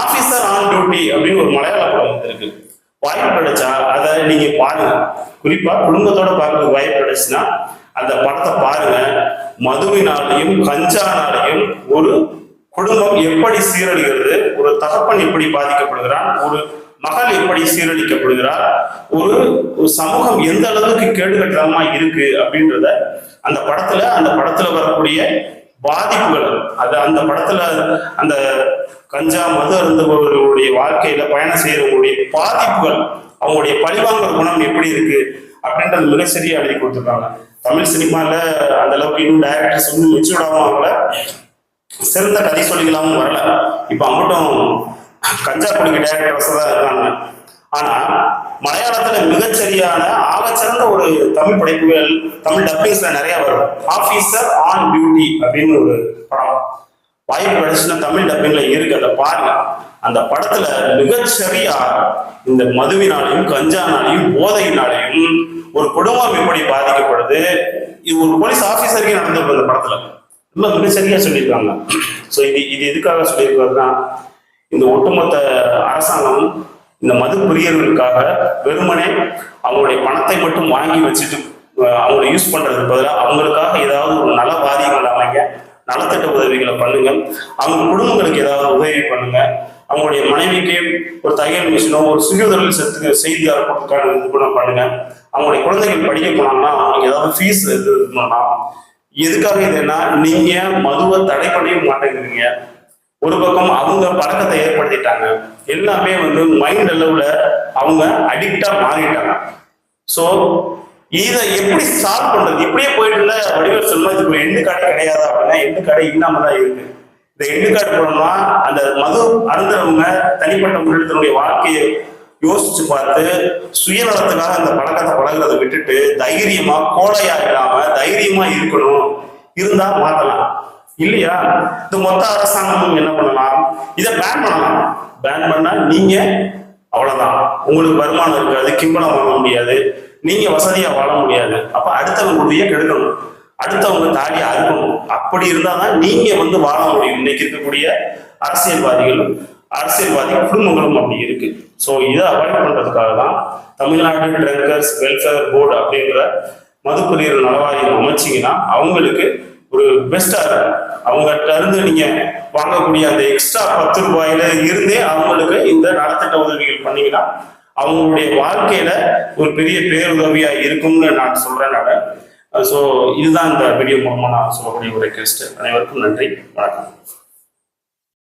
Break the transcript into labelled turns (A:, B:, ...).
A: Officer on duty அப்படின்னு ஒரு மலையாள படம் வந்திருக்கு. வாய்ப்பு கிடைச்சா அதை நீங்க பாருங்க. குறிப்பா குடும்பத்தோட பார்க்க வாய்ப்பு கிடைச்சுன்னா அந்த படத்தை பாருங்க. மதுவினாலையும் கஞ்சானாலையும் ஒரு குடும்பம் எப்படி சீரழிகிறது ஒரு தகப்பன் எப்படி பாதிக்கப்படுகிறான் ஒரு மகள் எப்படி சீரழிக்கப்படுகிறார் ஒரு ஒரு சமூகம் எந்த அளவுக்கு கேடுகட்டமா இருக்கு அப்படின்றத அந்த படத்துல அந்த படத்துல வரக்கூடிய பாதிப்புகள். அது அந்த படத்துல அந்த கஞ்சா மது அருந்தவர்களுடைய வாழ்க்கையில பயணம் செய்யறவங்களுடைய பாதிப்புகள் அவங்களுடைய பழிவாங்கல் குணம் எப்படி இருக்கு அப்படின்றது மிக சரியா எழுதி கொடுத்துருக்காங்க. தமிழ் சினிமால அந்த அளவுக்கு இன்னும் டைரக்டர்ஸ் வந்து மெச்சூர்டாகவும் ஆகல. சிறந்த கதை சொல்லிகளாகவும் வரல. இப்ப அம்மட்டும் கஞ்சா குடிக்க டைரக்டர்ஸ் தான் இருக்காங்க. ஆனா மலையாளத்துல மிகச்சரியான சிறந்த ஒரு தமிழ் படைப்புகள் தமிழ் டப்பிங்ஸ்ல நிறைய வரும். ஆபீசர் ஆன் டியூட்டி அப்படின்னு ஒரு படம். வாய்ப்பு கிடைச்சுன்னா தமிழ் டப்பிங்ல இருக்கு. அதை பாருங்க. அந்த படத்துல மிகச்சரியா இந்த மதுவினாலையும் கஞ்சானாலையும் போதையினாலையும் ஒரு குடும்பம் எப்படி பாதிக்கப்படுது? இது ஒரு போலீஸ் ஆபீசருக்கே நடந்திருக்கு அந்த படத்துல. ரொம்ப மிகச்சரியா சொல்லியிருக்காங்க. ஸோ இது இது எதுக்காக சொல்லியிருக்காருன்னா இந்த ஒட்டுமொத்த அரசாங்கம் இந்த மது பிரியர்களுக்காக வெறுமனே அவங்களுடைய பணத்தை மட்டும் வாங்கி வச்சுட்டு அவங்கள யூஸ் பண்றதுக்கு பதிலாக அவங்களுக்காக ஏதாவது ஒரு நல வாரியங்கள் அமைங்க நலத்திட்ட உதவிகளை பண்ணுங்க அவங்க குடும்பங்களுக்கு ஏதாவது உதவி பண்ணுங்க அவங்களுடைய மனைவிக்கு ஒரு தையல் மிஷினோ ஒரு சுயதொழில் செத்து செய்தி அறப்படுறதுக்கான இது கூட பண்ணுங்க. அவங்களுடைய குழந்தைகள் படிக்க போனாங்கன்னா அவங்க ஏதாவது ஃபீஸ் இது பண்ணலாம். எதுக்காக இதுன்னா நீங்க மதுவை தடை பண்ணவே மாட்டேங்கிறீங்க. ஒரு பக்கம் அவங்க பழக்கத்தை ஏற்படுத்திட்டாங்க. எல்லாமே வந்து மைண்ட் அளவுல அவங்க அடிக்டா மாறிட்டாங்க. ஸோ இதை எப்படி சால்வ் பண்றது? இப்படியே போயிட்டு இருந்தா வடிவர் சொல்லுமா இதுக்கு ஒரு எண்டு கார்டு கிடையாது? அப்படின்னா எண்டு கார்டு இல்லாம தான் இருக்கு. இந்த எண்டு கார்டு போனோம்னா அந்த மது அருந்தவங்க தனிப்பட்ட முறையில் தன்னுடைய வாழ்க்கையை யோசிச்சு பார்த்து சுயநலத்துக்காக அந்த பழக்கத்தை பழகுறதை விட்டுட்டு தைரியமா கோடையா இல்லாம தைரியமா இருக்கணும். இருந்தா மாத்தலாம். இல்லையா? இந்த மொத்த அரசாங்கமும் என்ன பண்ணலாம்? இதை பேன் பண்ணலாம். பேன் பண்ணா நீங்க அவ்வளவுதான். உங்களுக்கு வருமானம் இருக்காது கிம்பளம் வாங்க முடியாது நீங்க வசதியா வாழ முடியாது. அப்ப அடுத்தவங்களுடைய கெடுக்கணும். அடுத்தவங்க தாடி அறுக்கணும். அப்படி இருந்தாதான் நீங்க வந்து வாழ முடியும். இன்னைக்கு இருக்கக்கூடிய அரசியல்வாதிகளும் அரசியல்வாதி குடும்பங்களும் அப்படி இருக்கு. ஸோ இதை அவாய்ட் பண்றதுக்காக தான் தமிழ்நாடு ட்ரங்கர்ஸ் வெல்ஃபேர் போர்டு அப்படிங்கிற மதுக்குரியர் நலவாரியம் அமைச்சிங்கன்னா அவங்களுக்கு ஒரு பெஸ்டா இருக்கும் அவங்ககிட்ட இருந்து நீங்க வாங்கக்கூடிய அந்த எக்ஸ்ட்ரா பத்து ரூபாயில இருந்தே அவங்களுக்கு இந்த நலத்திட்ட உதவிகள் பண்ணீங்கன்னா அவங்களுடைய வாழ்க்கையில ஒரு பெரிய பேருதவியா இருக்கும்னு நான் சொல்றேன் நான். ஸோ இதுதான் இந்த வீடியோ மூலமா நான் சொல்லக்கூடிய ஒரு ரெக்வெஸ்ட் அனைவருக்கும் நன்றி. வணக்கம்.